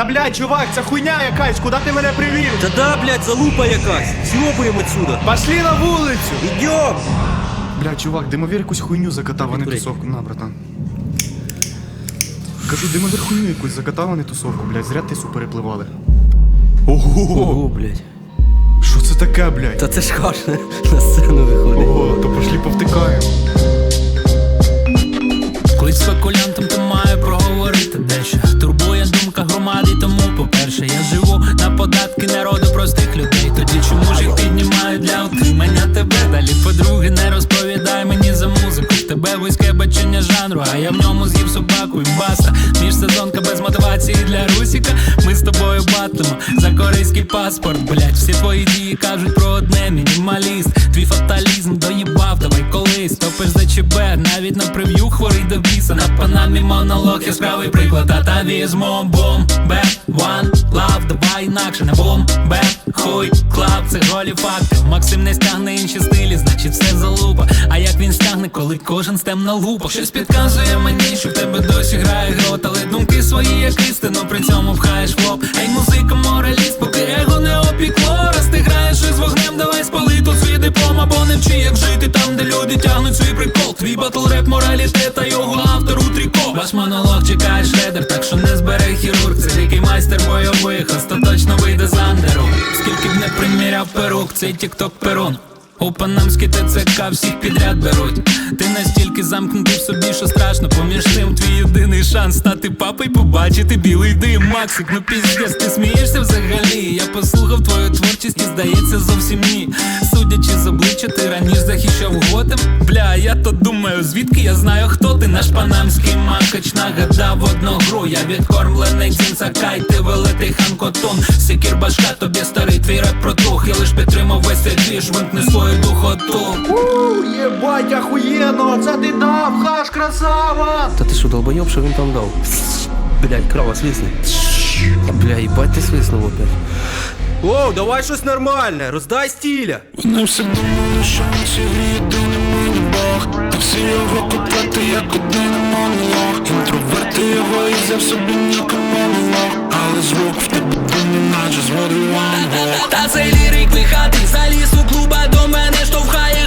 Та блядь, чувак, це хуйня якась, куди ти мене привів? Та да, блядь, залупа якась. Зйобуємо отсюда. Пошли на вулицю! Ідем! Бля, чувак, димовір якусь хуйню закатав, а не тусовку. На, братан. Кажу, димовір хуйню якусь закатав, а не тусовку, блядь, зря тису перепливали. Ого! Ого, блядь. Що це таке, блядь? Та це ж хаш на сцену виходить. Ого, то пошлі повтикаємо. Клич спекулянтам, то маю проговорити дещо Турбує громади, тому по-перше, я живу на податки вузьке бачення жанру, а я в ньому з'їв собаку і баста. Міжсезонка без мотивації для Русіка. Ми з тобою батимо за корейський паспорт. Блять, всі твої дії кажуть про одне мінімаліст. Твій фаталізм доїбав, давай колись топиш за ЧБ, навіть на прев'ю хворий до біса На панамі монолог, яскравий приклад атавізму Бум, беп, one, love, давай інакше не бум, беп, хуй, клаб, це голі факти Максим не стягне інші стилі, значить все залупа А як він стягне, коли кожен стем на лупах Щось підказує мені, що в тебе досі грає грот Але думки свої, як істину, при цьому пхаєш в лоб. Ей, музика, мораліст, поки его не опікло. Раз ти граєш із вогнем, давай спали тут свій диплом Або не вчи, як жити там, де люди тягнуть свій прикол. Твій батл реп, моралітет, та його автору тріко. Ваш монолог чекає шредер, так що не збере хірург. Це який майстер бойових, остаточно вийде з андеру. Скільки б не приміряв перук, цей тікток перун у панамській ТЦК всіх підряд беруть. Ти настільки замкнутий в собі, що страшно поміж тим твій єдиний шанс стати папою, побачити білий дим. Максик, ну піздець, ти смієшся взагалі. Я послухав твою творчість і здається зовсім ні. Судячи з обличчя, ти раніше захищав готем. Бля, я то думаю, звідки я знаю, хто ти наш панамський макач нагадав одну гру. Я відкормлений дзінцакай, ти великий ханкотун. Сікір башка, тобі старий твій реп протух. Я лиш підтримав весь цей двіж, вимкни свою духоту. Єбать, ахуєнно, це ти дав, хаш, красава! Та ти що, долбойоб, що він там дав? Блядь, крава свисне. Бля, їбать ти свиснув опять. Оу, давай щось нормальне, роздай стіля. Вони все думали, що ми всі єдиний мini-бог Та всі його куплети, як один монолог Інтроверти його і взяв собі ніко монолог Але звук в тебе наче з води Ван Гог Та цей лірик вихатий заліз у клуба до мене штовхає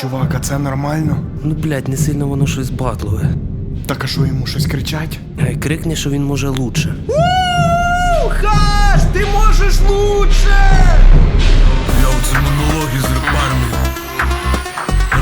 чувак, а це нормально? Ну, блядь, не сильно воно щось батлує. Так а що йому щось кричать? Хай крикне, що він може лучше. Хаш, ти можеш лучше! Йоу, це монологи з репарми.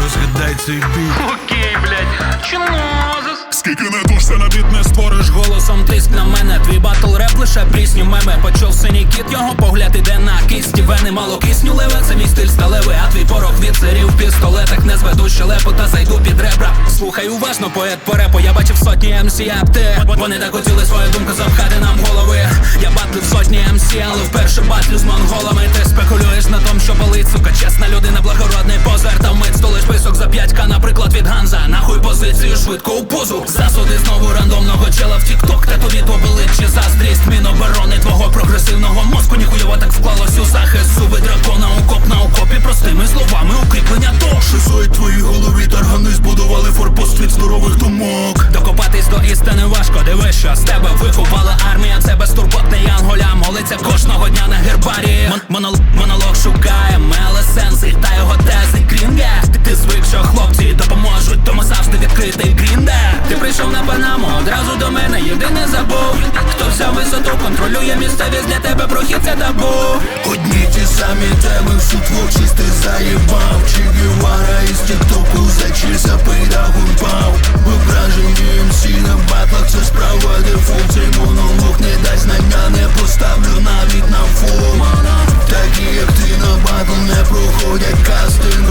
Розгадай цей бій. Окей, блядь, чимозис. Скільки не душся на біт не створиш Голосом тиск на мене, твій батл реп лише прісню меме. Почув синій кіт, його погляд іде на кісті. Вени мало кисню леве, це мій стиль сталевий. А твій порох від сирів в пістолетах Не зведу щелепу та зайду під ребра. Слухай уважно, поет по репу, я бачив сотні МС апти Вони так хотіли свою думку запхати нам голови. Я батлив сотні МС, але вперше батлю з монголами. Ти спекулюєш на том, що болить, сука Чесна людина, благородний позер Та вмить столиш список за 5к, наприклад, від Ганза. Нахуй позицію швидко у позу Засуди знову рандомного чела в тік-ток Та тобі побилить чи заздрість? Міноборони твого прогресивного мозку Ніхуєво так вклалось у захист Зуби дракона, окоп на окопі Простими словами, укріплення то Шизой твоїй голові таргани збудували форпост від здорових думок. Докопатись до істини важко, дивись, що з тебе виховала армія, це безтурботний янголя, молиться кожного дня на гербарії. Мон- висоту, контролює місцевість для тебе прохід це табу. Одні ті самі теми, всю творчість ти заїбав. Чи Гевара із тіктоку зачівся пейдагун пав Вражені МС на батлах, це справа дефолт Цей монолог не дасть знання, не поставлю навіть на фон. Такі як ти на батл не проходять кастинг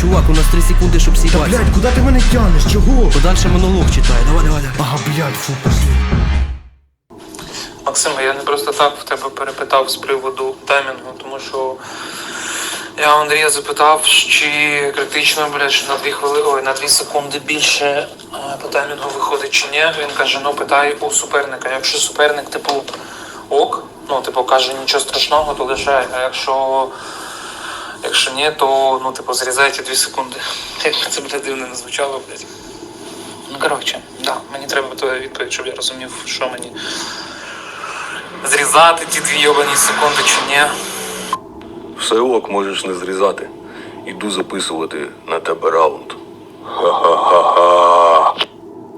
чувак, у нас 3 секунди, щоб Та, сібатися. блядь, куди ти мене тянеш? Чого? Подальше монолог читай, давай, давай, давай. Ага, блядь, фу, пошли. Максим, я не просто так в тебе перепитав з приводу таймінгу, тому що я у Андрія запитав, чи критично, блядь, що на дві хвили, ой, на дві секунди більше е, по таймінгу виходить чи ні. Він каже, ну питай у суперника. Якщо суперник, типу, ок, ну, типу, каже, нічого страшного, то лишай. А якщо. Якщо ні, то ну, типу, зрізайте дві секунди. Як це буде дивно не звучало, блядь. Ну, коротше, да, мені треба твоя відповідь, щоб я розумів, що мені зрізати ті дві йобані секунди чи ні. Все ок, можеш не зрізати. Іду записувати на тебе раунд. Ха-ха-ха-ха.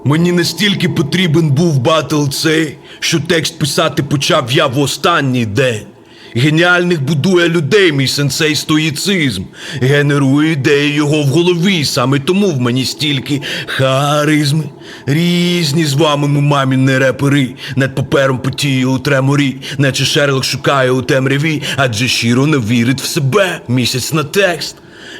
Мені настільки потрібен був батл цей, що текст писати почав я в останній день. Геніальних будує людей, мій сенсей стоїцизм. Генерує ідеї його в голові. Саме тому в мені стільки харизми. Різні з вами ми маміни репери. Над папером потіє у треморі, наче Шерлок шукає у темряві, адже щиро не вірить в себе. Місяць на текст.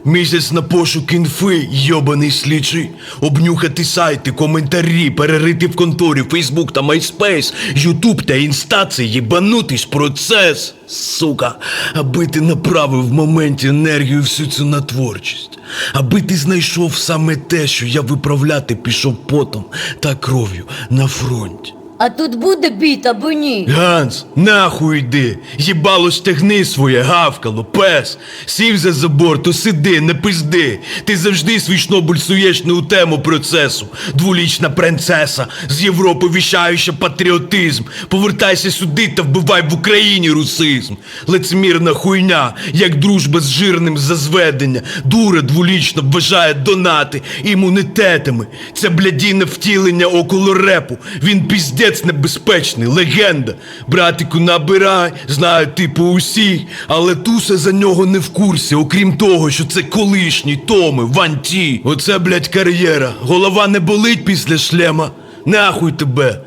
Місяць на пошук інфи, йобаний слідчий. Обнюхати сайти, коментарі, перерити в конторі, Фейсбук та Майспейс, Ютуб та Інста це єбанутись процес. Сука, аби ти направив в моменті енергію всю цю на творчість. Аби ти знайшов саме те, що я виправляти пішов потом та кров'ю на фронті. А тут буде біт або ні? Ганс, нахуй йди, їбало стегни своє, гавкало, пес. Сів за забор, то сиди, не пизди. Ти завжди свій шнобуль суєш не у тему процесу. Дволічна принцеса, з Європи віщаюча патріотизм. Повертайся сюди та вбивай в Україні русизм. Лицемірна хуйня, як дружба з жирним за зведення. Дура дволічно вважає донати імунітетами. Це блядіне втілення около репу. Він піздець небезпечний, легенда. Братику, набирай, знаю типу усіх, але туса за нього не в курсі, окрім того, що це колишній Томи, Ванті. Оце, блядь, кар'єра. Голова не болить після шлема. Нахуй тебе.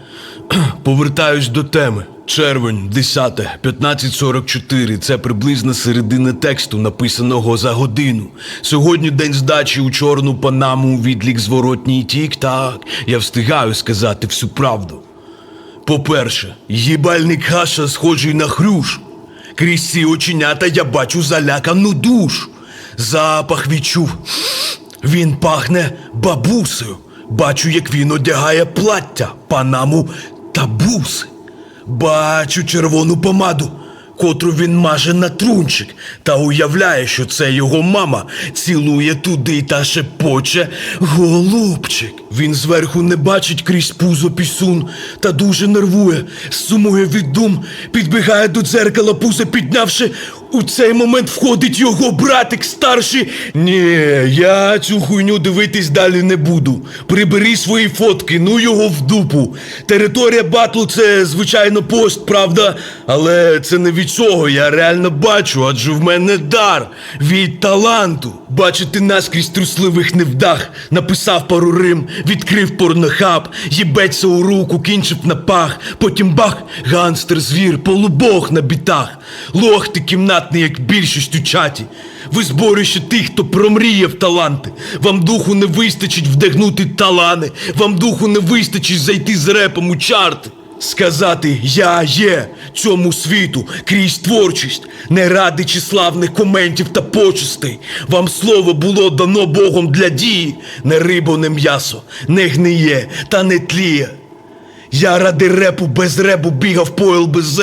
Повертаюсь до теми. Червень, 10, 15.44. Це приблизно середина тексту, написаного за годину. Сьогодні день здачі у чорну панаму, відлік зворотній тік-так. Я встигаю сказати всю правду. По-перше, їбальник Хаша схожий на хрюш. Крізь ці оченята я бачу залякану душу. Запах відчув. Він пахне бабусею. Бачу, як він одягає плаття, панаму та буси. Бачу червону помаду, котру він маже на трунчик, та уявляє, що це його мама цілує туди та шепоче голубчик. Він зверху не бачить крізь пузо пісун та дуже нервує, сумує від дум, підбігає до дзеркала, пузо піднявши. У цей момент входить його братик старший. Ні, я цю хуйню дивитись далі не буду. Прибери свої фотки, ну його в дупу. Територія батлу це, звичайно, пост, правда? Але це не від цього. Я реально бачу, адже в мене дар від таланту. Бачити наскрізь трусливих невдах. Написав пару рим, відкрив порнохаб, їбеться у руку, кінчив на пах. Потім бах, ганстер, звір, полубог на бітах. Лох ти кімнатний, як більшість у чаті. Ви зборище тих, хто промріяв таланти. Вам духу не вистачить вдягнути талани. Вам духу не вистачить зайти з репом у чарти. Сказати я є цьому світу крізь творчість, не ради числавних коментів та почестей. Вам слово було дано Богом для дії, не рибо, не м'ясо, не гниє та не тліє. Я ради репу без репу бігав по ЛБЗ.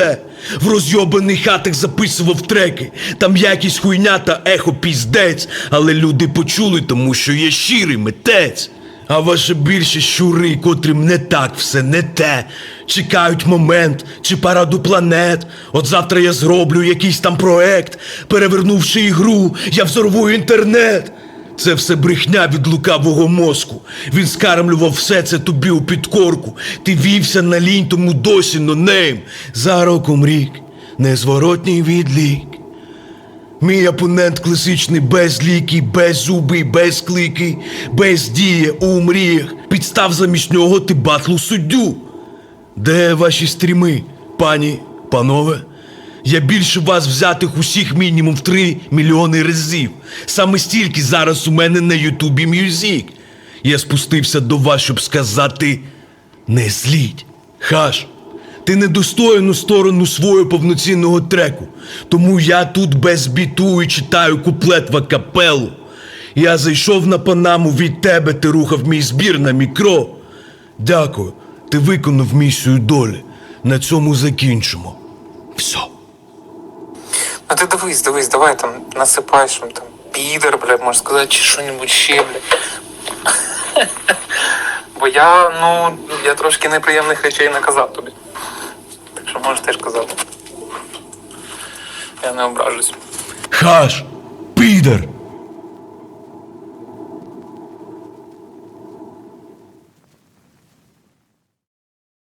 В розйобаних хатах записував треки. Там якісь хуйня та ехо піздець. Але люди почули, тому що є щирий митець. А ваша більше щури, котрим не так все не те. Чекають момент чи параду планет. От завтра я зроблю якийсь там проект. Перевернувши ігру, я взорву інтернет. Це все брехня від лукавого мозку. Він скармлював все це тобі у підкорку. Ти вівся на лінь, тому досі нонейм. За роком рік, незворотній відлік. Мій опонент класичний безлікий, беззубий, безкликий, бездіє у мріях. Підстав замість нього ти батлу суддю. Де ваші стріми, пані, панове? Я більше вас взятих усіх мінімум в 3 мільйони разів. Саме стільки зараз у мене на Ютубі Мюзік. Я спустився до вас, щоб сказати не зліть. Хаш, ти недостойну сторону свого повноцінного треку. Тому я тут без біту і читаю куплет в акапелу. Я зайшов на панаму від тебе, ти рухав мій збір на мікро. Дякую, ти виконав місію долі. На цьому закінчимо. Все. Ну ти дивись, дивись, давай там насипай, що там підер, бля, можеш сказати, чи що-небудь ще, бля. Бо я, ну, я трошки неприємних речей наказав тобі. Так що можеш теж казати. Я не ображусь. Хаш, підер,